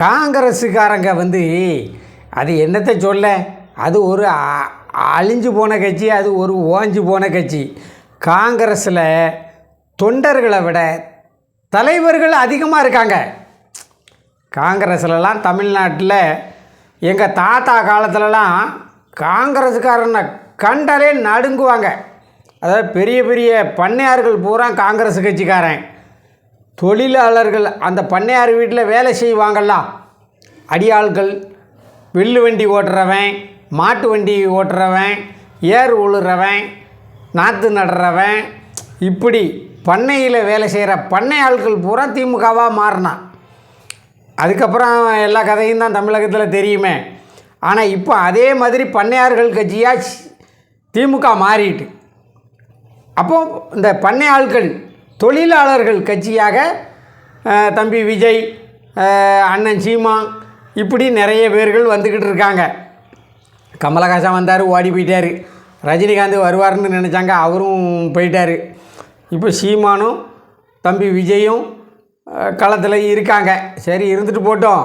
காங்கிரஸுக்காரங்க வந்து அது என்னத்தை சொல்ல? அது ஒரு அ- அழிஞ்சு போன கட்சி அது ஒரு ஓஞ்சு போன கட்சி. காங்கிரஸில் தொண்டர்களை விட தலைவர்கள் அதிகமாக இருக்காங்க. காங்கிரஸ்லலாம் தமிழ்நாட்டில் எங்கள் தாத்தா காலத்துலலாம் காங்கிரஸுக்காரனை கண்டாலே நடுங்குவாங்க. அதாவது பெரிய பெரிய பண்ணையார்கள் பூரா காங்கிரஸ் கட்சிக்காரன். தொழிலாளர்கள் அந்த பண்ணையார் வீட்டில் வேலை செய்வாங்கள்ல. அடியாள்கள் வெள்ளு வண்டி ஓட்டுறவன் மாட்டு வண்டி ஓட்டுறவன் ஏர் உழுறவன் நாற்று நடுறவன் இப்படி பண்ணையில் வேலை செய்கிற பண்ணை ஆட்கள் பூரா திமுகவாக மாறினான். அதுக்கப்புறம் எல்லா கதையும் தான் தமிழகத்தில் தெரியுமே. ஆனால் இப்போ அதே மாதிரி பண்ணையார்கள் கட்சியாக திமுக மாறிட்டு. அப்போ இந்த பண்ணை ஆட்கள் தொழிலாளர்கள் கட்சியாக தம்பி விஜய் அண்ணன் சீமா இப்படி நிறைய பேர்கள் வந்துக்கிட்டு இருக்காங்க. கமலஹாசன் வந்தார் ஓடி போயிட்டார். ரஜினிகாந்த் வருவார்னு நினச்சாங்க அவரும் போயிட்டார். இப்போ சீமானும் தம்பி விஜயும் களத்தில் இருக்காங்க. சரி இருந்துட்டு போட்டோம்.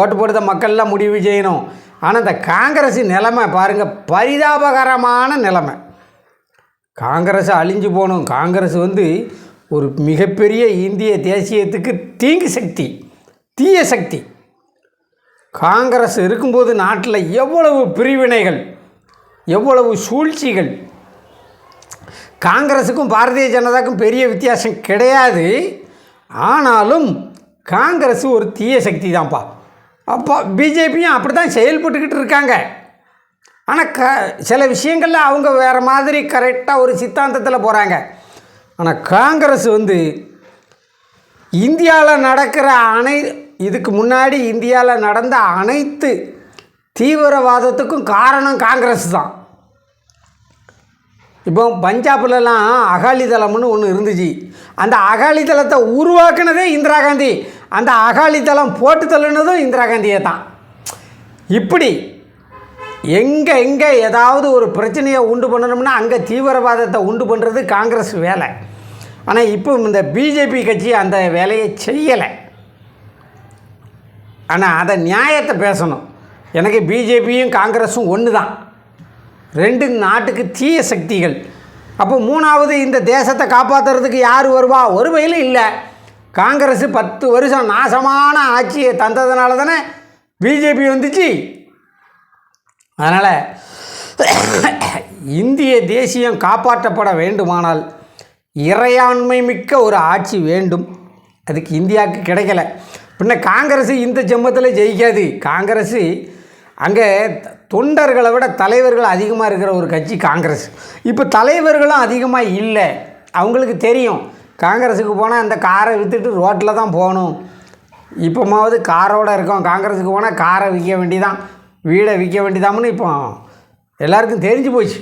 ஓட்டு போடுறத மக்கள்லாம் முடிவு செய்யணும். ஆனால் இந்த காங்கிரஸ் நிலைமை பாருங்கள் பரிதாபகரமான நிலைமை. காங்கிரஸ் அழிஞ்சு போகணும் காங்கிரஸ் வந்து ஒரு மிகப்பெரிய இந்திய தேசியத்துக்கு தீங்கு சக்தி தீய சக்தி. காங்கிரஸ் இருக்கும்போது நாட்டில் எவ்வளவு பிரிவினைகள் எவ்வளவு சூழ்ச்சிகள். காங்கிரஸுக்கும் பாரதிய ஜனதாக்கும் பெரிய வித்தியாசம் கிடையாது. ஆனாலும் காங்கிரஸ் ஒரு தீய சக்தி தான்ப்பா. அப்போ பிஜேபியும் அப்படி தான் செயல்பட்டுக்கிட்டு இருக்காங்க. ஆனால் க சில விஷயங்களில் அவங்க வேறு மாதிரி கரெக்டாக ஒரு சித்தாந்தத்தில் போகிறாங்க ஆனால் காங்கிரஸ் வந்து இந்தியாவில் நடக்கிற அனை இதுக்கு முன்னாடி இந்தியாவில் நடந்த அனைத்து தீவிரவாதத்துக்கும் காரணம் காங்கிரஸ் தான். இப்போ பஞ்சாப்லலாம் அகாலிதளம்னு ஒன்று இருந்துச்சு. அந்த அகாலிதளத்தை உருவாக்குனதே இந்திரா காந்தி. அந்த அகாலிதளம் போட்டு தள்ளுனதும் இந்திரா காந்தியே தான் இப்படி எங்கே எங்கே ஏதாவது ஒரு பிரச்சனையை உண்டு பண்ணணும்னா அங்கே தீவிரவாதத்தை உண்டு பண்ணுறது காங்கிரஸ் வேலை. ஆனால் இப்போ இந்த பிஜேபி கட்சி அந்த வேலையை செய்யலை. ஆனால் அதை நியாயத்தை பேசணும். எனக்கு பிஜேபியும் காங்கிரஸும் ஒன்று தான் ரெண்டு நாட்டுக்கு தீய சக்திகள். அப்போ மூணாவது இந்த தேசத்தை காப்பாற்றுறதுக்கு யார் வருவா? ஒரு வகையில் இல்லை. காங்கிரஸ் பத்து வருஷம் நாசமான ஆட்சியை தந்ததுனால தானே பிஜேபி வந்துச்சு. அதனால் இந்திய தேசியம் காப்பாற்றப்பட வேண்டுமானால் இறையாண்மை மிக்க ஒரு ஆட்சி வேண்டும். அதுக்கு இந்தியாவுக்கு கிடைக்கல. பின்ன காங்கிரஸ் இந்த ஜம்மத்தில் ஜெயிக்காது. காங்கிரஸ் அங்கே தொண்டர்களை விட தலைவர்கள் அதிகமாக இருக்கிற ஒரு கட்சி காங்கிரஸ். இப்போ தலைவர்களும் அதிகமாக இல்லை. அவங்களுக்கு தெரியும். காங்கிரஸுக்கு போனால் அந்த காரை விற்றுட்டு ரோட்டில் தான் போகணும். இப்போமாவது காரோடு இருக்கோம். காங்கிரஸுக்கு போனால் காரை விற்க வேண்டியதான் வீடை விற்க வேண்டியதாமுன்னு இப்போ எல்லாருக்கும் தெரிஞ்சு போச்சு.